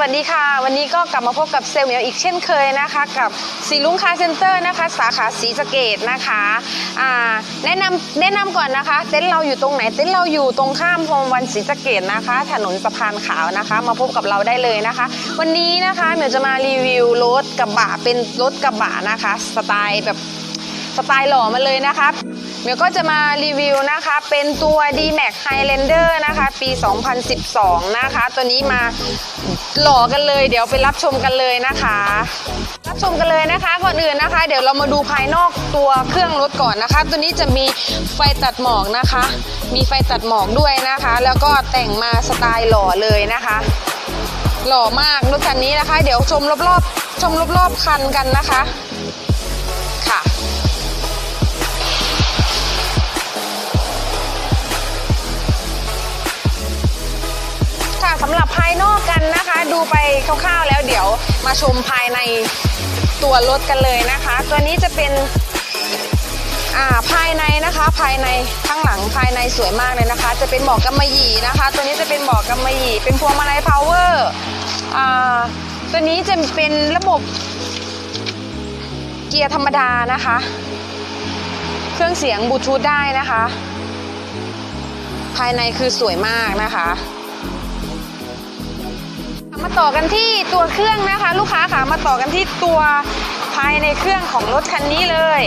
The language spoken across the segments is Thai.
วัสดีค่ะ วันนี้ก็กลับมาพบกับเซลล์เหมียวอีกเช่นเคยนะคะ กับสีลุงคาเซ็นเตอร์นะคะ สาขาศรีสะเกดนะคะอ่าแนะนำแนะนำก่อนนะคะ เต็นท์เราอยู่ตรงไหน เต็นท์เราอยู่ตรงข้ามโฮมวันศรีสะเกดนะคะ ถนนสะพานขาวนะคะ มาพบกับเราได้เลยนะคะ วันนี้นะคะเหมียวจะมารีวิวรถกระบะเป็นรถกระบะนะคะ สไตล์แบบสไตล์หล่อมาเลยนะครับ เดี๋ยวก็จะมารีวิวนะคะ เป็นตัว D-Max Highlander นะคะ ปี 2012 นะคะ ตัวนี้มาหล่อกันเลย เดี๋ยวไปรับชมกันเลยนะคะ รับชมกันเลยนะคะก่อนอื่นนะคะ เดี๋ยวเรามาดูภายนอกตัวเครื่องรถก่อนนะคะ ตัวนี้จะมีไฟตัดหมอกนะคะ มีไฟตัดหมอกด้วยนะคะ แล้วก็แต่งมาสไตล์หล่อเลยนะคะ หล่อมากรถคันนี้นะคะ เดี๋ยวชมรอบๆชมรอบๆคันกันนะคะ ค่ะ สำหรับภายนอกกันนะคะ ดูไปคร่าวๆแล้วเดี๋ยวมาชมภายในตัวรถกันเลยนะคะ ตัวนี้จะเป็นภายในนะคะภายในข้างหลังภายในสวยมากเลยนะคะ จะเป็นเบาะกำมะหยี่นะคะ ตัวนี้จะเป็นเบาะกำมะหยี่เป็นพวงมาลัยพาวเวอร์ตัวนี้จะเป็นระบบเกียร์ธรรมดานะคะ เครื่องเสียงบลูทูธได้นะคะ ภายในคือสวยมากนะคะ มาต่อกันที่ตัวเครื่องนะคะ ลูกค้าค่ะมาต่อกันที่ตัวภายในเครื่องของรถคันนี้เลย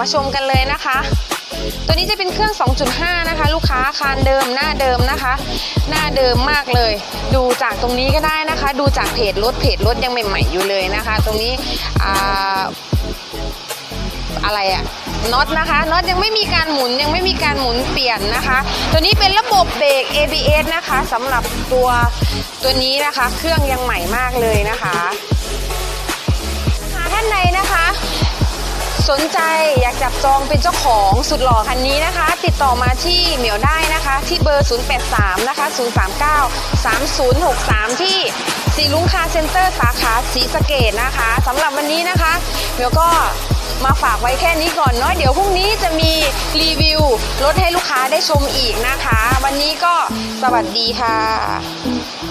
มาชมกันเลยนะคะ ตัวนี้จะเป็นเครื่อง 2.5 นะคะ ลูกค้าคานเดิมหน้าเดิมนะคะ หน้าเดิมมากเลย ดูจากตรงนี้ก็ได้นะคะ ดูจากเพจรถเพจรถยังใหม่ๆอยู่เลยนะคะ ตรงนี้ อะไรอะน็อตนะคะน็อตยังไม่มีการหมุนยังไม่มีการหมุนเปลี่ยนนะคะ ตัวนี้เป็นระบบเบรก ABS นะคะสำหรับตัวตัวนี้นะคะ เครื่องยังใหม่มากเลยนะคะท่านใดนะคะ สนใจอยากจับจองเป็นเจ้าของสุดหล่อคันนี้นะคะ ติดต่อมาที่เหมียวได้นะคะ ที่เบอร์ 083 นะคะ 039 3063 ที่สีลุงคารเซ็นเตอร์สาขาสีสะเกดนะคะสำหรับวันนี้นะคะเหมียวก็ มาฝากไว้แค่นี้ก่อนเนาะเดี๋ยวพรุ่งนี้จะมีรีวิวรถให้ลูกค้าได้ชมอีกนะคะ วันนี้ก็สวัสดีค่ะ